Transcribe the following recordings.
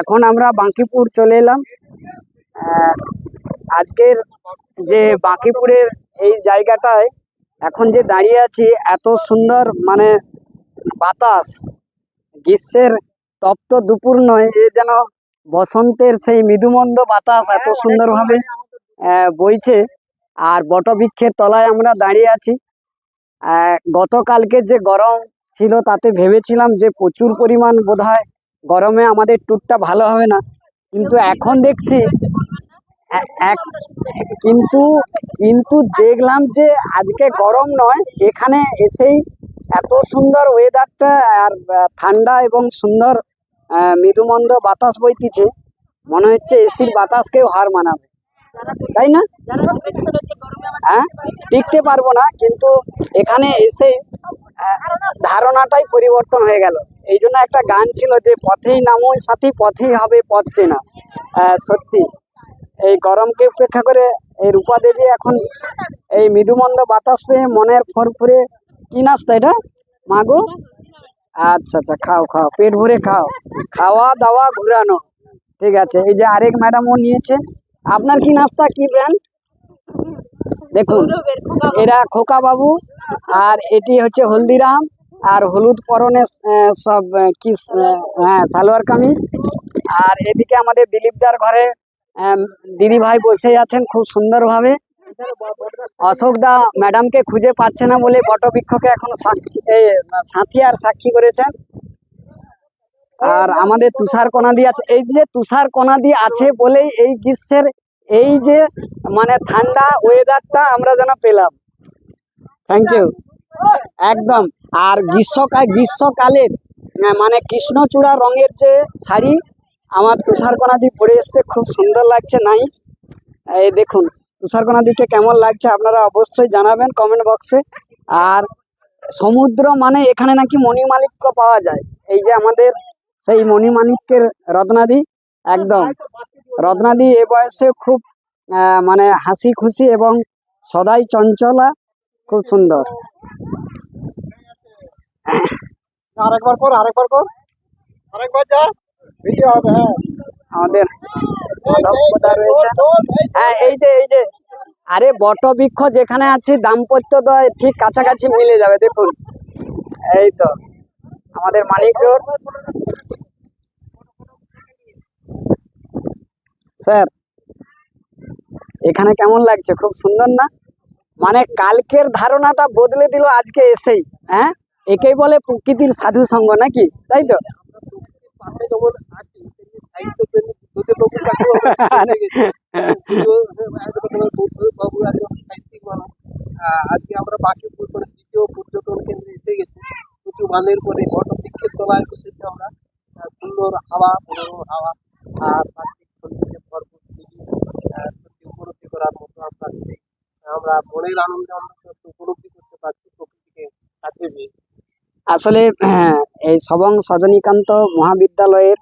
এখন আমরা বাঁকিপুর চলে এলাম। আজকের যে বাঁকিপুরের এই জায়গাটায় এখন যে দাঁড়িয়ে আছি, এত সুন্দর মানে বাতাস, গ্রীষ্মের তপ্ত দুপুর নয়, এ যেন বসন্তের সেই মৃদুমন্দ বাতাস এত সুন্দরভাবে বইছে। আর বটবৃক্ষের তলায় আমরা দাঁড়িয়ে আছি। গতকালকে যে গরম ছিল তাতে ভেবেছিলাম যে প্রচুর পরিমাণ বোধহয় গরমে আমাদের ট্যুরটা ভালো হবে না। কিন্তু এখন দেখছি এক, কিন্তু কিন্তু দেখলাম যে আজকে গরম নয়, এখানে এসেই এত সুন্দর ওয়েদারটা আর ঠান্ডা এবং সুন্দর মৃদুমন্দ বাতাস বইতেছে। মনে হচ্ছে এসির বাতাসকেও হার মানাবে। তাই না? হ্যাঁ টিকতে পারব না, কিন্তু এখানে এসে ধারণাটাই পরিবর্তন হয়ে গেল। এই জন্য একটা গান ছিল যে পথেই নামো সাথী পথেই হবে পথ চেনা সত্যি। এই গরমকে উপেক্ষা করে এই রূপা দেবী এখন এই মৃদুমন্দ বাতাস পেয়ে মনের ফরফুরে কি নাস্তা এটা? মাগো? আচ্ছা আচ্ছা খাও খাও পেট ভরে খাও। খাওয়া দাওয়া ঘুরানো। ঠিক আছে এই যে আরেক ম্যাডামও নিয়েছে। আপনার কি নাস্তা কি ব্র্যান্ড? দেখুন এরা খোকা বাবু আর এটি হচ্ছে হলদিরাম। আর হলুদ পরনে সব কি হ্যাঁ সালোয়ার কামিজ। আর এদিকে আমাদের দিলীপদার ঘরে দিদি ভাই বসে আছেন খুব সুন্দরভাবে। অশোক দা ম্যাডামকে খুঁজে পাচ্ছে না বলে বটবৃক্ষকে এখন সাক্ষী সাথী আর সাক্ষী করেছেন। আর আমাদের তুষার কণাদি আছে, এই যে তুষার কণাদি আছে বলেই এই গ্রীষ্মের এই যে মানে ঠান্ডা ওয়েদারটা আমরা যেন পেলাম। থ্যাংক ইউ একদম। আর গ্রীষ্মকাল, গ্রীষ্মকালের মানে কৃষ্ণচূড়া রঙের যে শাড়ি, আমার তুষারকণাদি পরে এসছে, খুব সুন্দর লাগছে নাইস এই দেখুন, তুষারকণাদিকে কেমন লাগছে আপনারা অবশ্যই জানাবেন কমেন্ট বক্সে আর সমুদ্র মানে এখানে নাকি মণিমাণিক্য পাওয়া যায়। এই যে আমাদের সেই মণিমাণিক্যের রত্নাদি, একদম। রত্নাদি এ বয়সে খুব মানে হাসি খুশি এবং সদাই চঞ্চলা, খুব সুন্দর। আরেকবার কর আরেকবার কর। আরেকবার যা। ভিডিও হবে হ্যাঁ। আমাদের রয়েছে? হ্যাঁ এই যে এই যে। আরে বটবৃক্ষ যেখানে আছে দাম্পত্য দয় ঠিক কাছাকাছি মিলে যাবে দেখুন। এই তো আমাদের মানিক রোড। স্যার এখানে কেমন লাগছে? খুব সুন্দর না? মানে কালকের ধারণাটা বদলে দিল আজকে এসেই হ্যাঁ? একেই বলে প্রকৃতির সাধু সঙ্গ নাকি? তাই তো? আজকে আমরা দ্বিতীয় পর্যটন কেন্দ্রে এসে গেছি আমরা সুন্দর হাওয়া হাওয়া আর সত্যি উপলব্ধি করার মতো আমরা মনের আনন্দে আমরা উপলব্ধি করতে পারছি প্রকৃতিকে কাছে পেয়ে আসলে হ্যাঁ, এই সবং সজনীকান্ত মহাবিদ্যালয়ের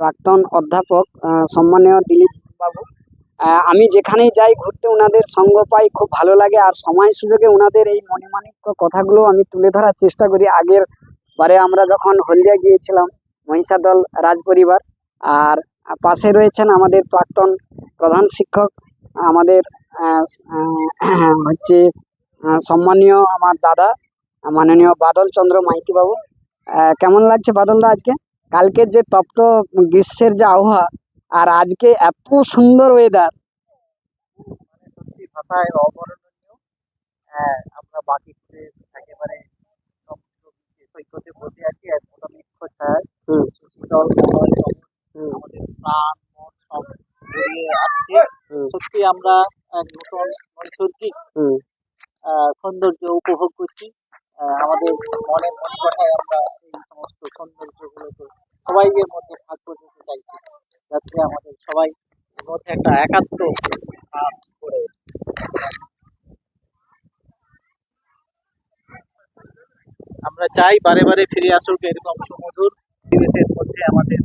প্রাক্তন অধ্যাপক সম্মানীয় দিলীপ বাবু। আমি যেখানেই যাই ঘুরতে ওনাদের সঙ্গ পাই খুব ভালো লাগে। আর সময় সুযোগে ওনাদের এই মণিমাণিক্য কথাগুলো আমি তুলে ধরার চেষ্টা করি। আগের বারে আমরা যখন হলদিয়া গিয়েছিলাম মহিষাদল রাজপরিবার আর পাশে রয়েছেন আমাদের প্রাক্তন প্রধান শিক্ষক আমাদের হচ্ছে সম্মানীয় আমার দাদা মাননীয় বাদল চন্দ্র মাইতি বাবু কেমন লাগছে বাদলদা আজকে? কালকের যে তপ্ত গ্রীষ্মের যে আবহাওয়া আর আজকে এত সুন্দর ওয়েদার সত্যি ভাষায় অবর্ণনীয়। হ্যাঁ আমরা বাকি একেবারে সৈকতে বসে আছি এক মনোমুগ্ধ ছায়ায় সুশীতল আমাদের প্রাণ মন সব আসছে। সত্যি আমরা এক নতুন নৈসর্গিক সৌন্দর্য উপভোগ করছি। আমাদের মনে কথায় আমরা এই সমস্ত সৌন্দর্যগুলোকে সবাইয়ের মধ্যে ভাগ করে দিতে চাইছি, যাতে আমাদের সবাই মধ্যে একটা একাত্ম ভাব করে আমরা চাই বারে বারে ফিরে আসুক এরকম সুমধুর পরিবেশের মধ্যে আমাদের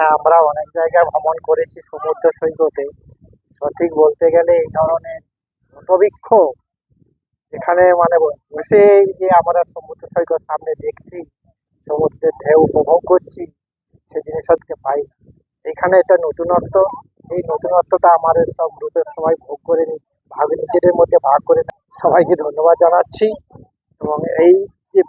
হ্যাঁ আমরা অনেক জায়গায় ভ্রমণ করেছি সমুদ্র সৈকতে। সঠিক বলতে গেলে এই ধরনের বটবৃক্ষ এখানে মানে বসে যে আমরা সমুদ্র সৈকত সামনে দেখছি, সমুদ্রের ঢেউ উপভোগ করছি, সে জিনিস আজকে পাই না। এখানে এটা নতুনত্ব, এই নতুনত্বটা আমাদের সব গ্রুপের সবাই ভোগ করে নি, ভাগ নিজেদের মধ্যে ভাগ করে। সবাইকে ধন্যবাদ জানাচ্ছি। এবং এই যে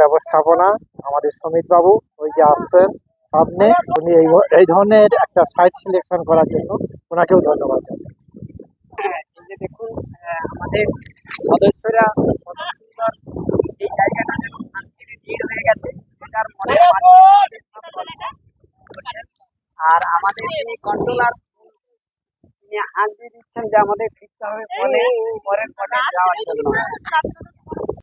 ব্যবস্থাপনা, আমাদের বাবু ওই যে আসছেন সামনে উনি এই এই ধরনের একটা সাইট সিলেকশন করার জন্য ওনাকেও ধন্যবাদ জানাচ্ছি। হ্যাঁ, এই দেখুন আমাদের সদস্যরা কত সুন্দর এই জায়গাটা যেন হয়ে গেছে আর আমাদের যিনি কন্ট্রোলার তিনি হাত দিয়ে দিচ্ছেন যে আমাদের ফিরতে হবে পরে পরের পটে যাওয়ার জন্য।